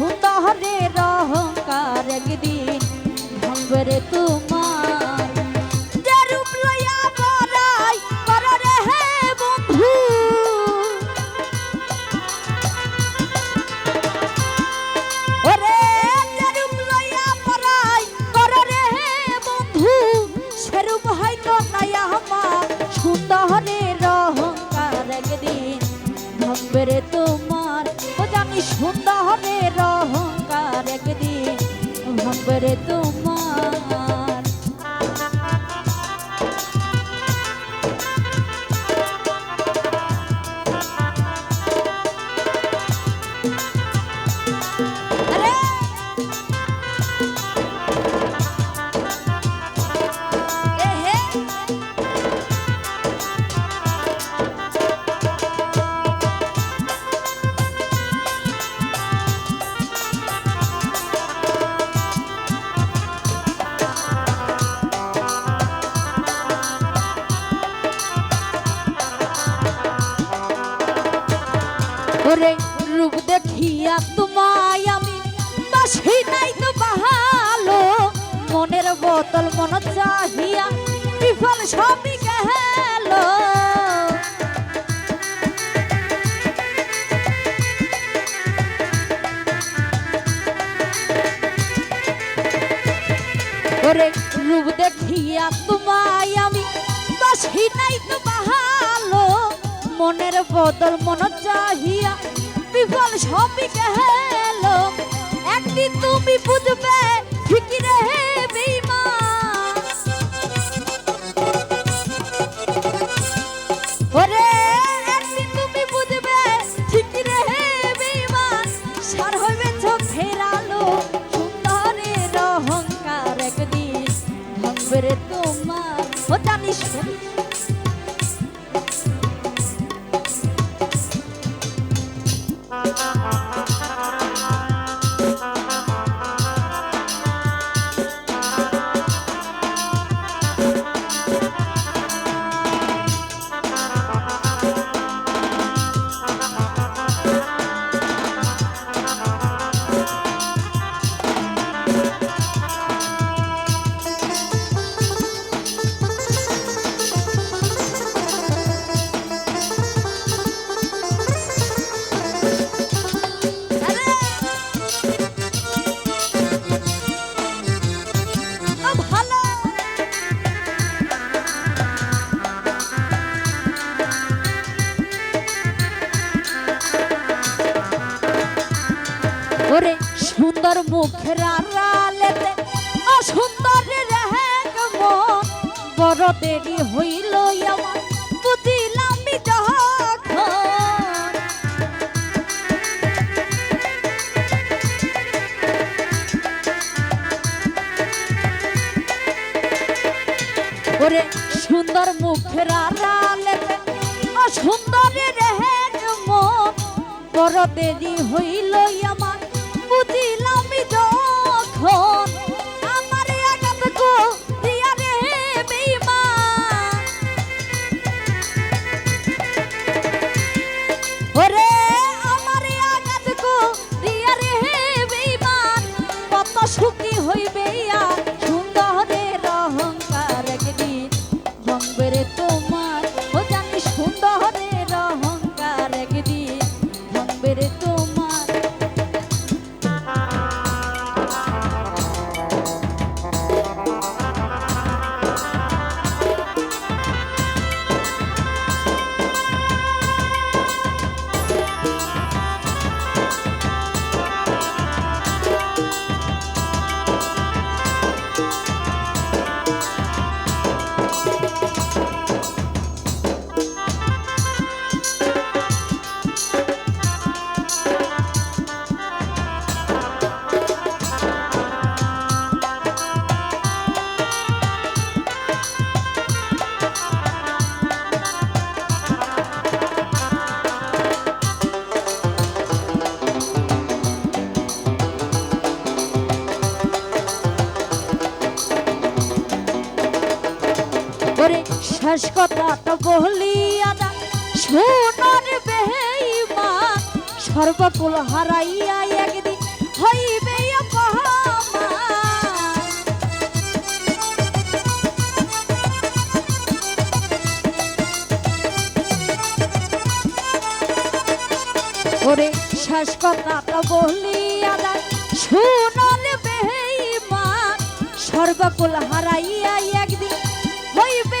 সুন্দরের অহংকার একদিন ভাঙবে তোমার যে রূপ লইয়া বড়াই করো রে সেরূপ হয়তো নাই ওরে রূপ দেখিয়া তোমায় আমি বাসি নাই তো বাহালো। মনের বোতল মন চাহিয়া বিফল সবই গেল। রূপ দেখিয়া তোমায় আমি বাসি নাই তো মনের বদল মন চাহিয়া বিফল সবই গেল। একদিন তুমি বুঝবে ফিকিরে বেইমান ওরে, একদিন তুমি বুঝবে ফিকিরে বেইমান সার সুন্দর মুখের আড়ালেতে অসুন্দর রেহে মন। বড় দেরি হইল আমার বুঝিলাম ওরে সুন্দর মুখের আড়ালেতে অসুন্দর রেহে মন। বড় দেরি হইল আমার বুঝিলাম যখন শেষ কথাটা বলিয়া দা সোনার বেইমান, সর্বকুল হারাইয়া একদিন হইবে ওরে শেষ কথাটা বলিয়া দেয় শুনল বেঈমান সর্বকুল হারাইয়া একদিন হইবে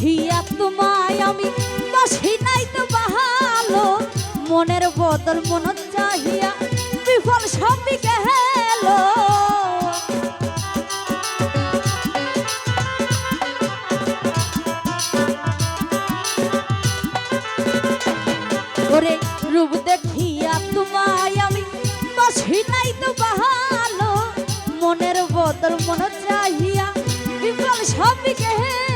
দেখিয়া তোমায় আমি বাসি নাই তো বাহালো। মনের বদল মন চাহিয়া বিফল সবই গেল। ওরে রূপ দেখিয়া তোমায় আমি বাসি নাই তো বাহালো। মনের বদল মন চাহিয়া বিফল সবই গেল।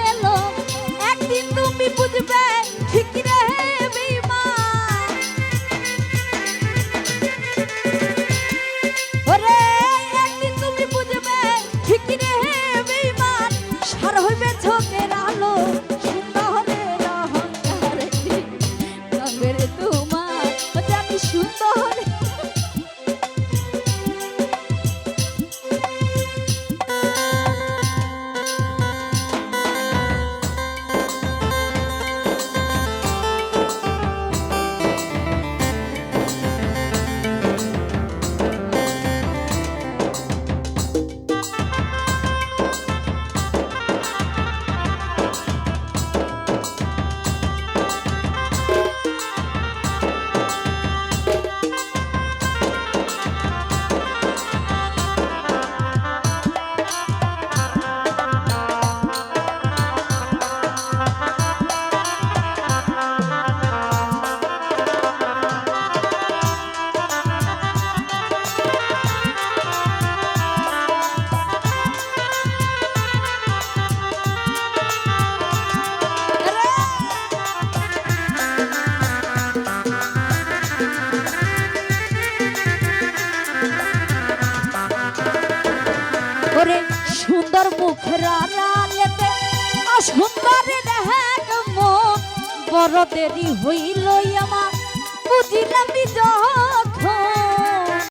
মুখরা রালেতে অসুন্দর দেখ মন। বড় দেরি হইল আমার বুঝিলাম যখন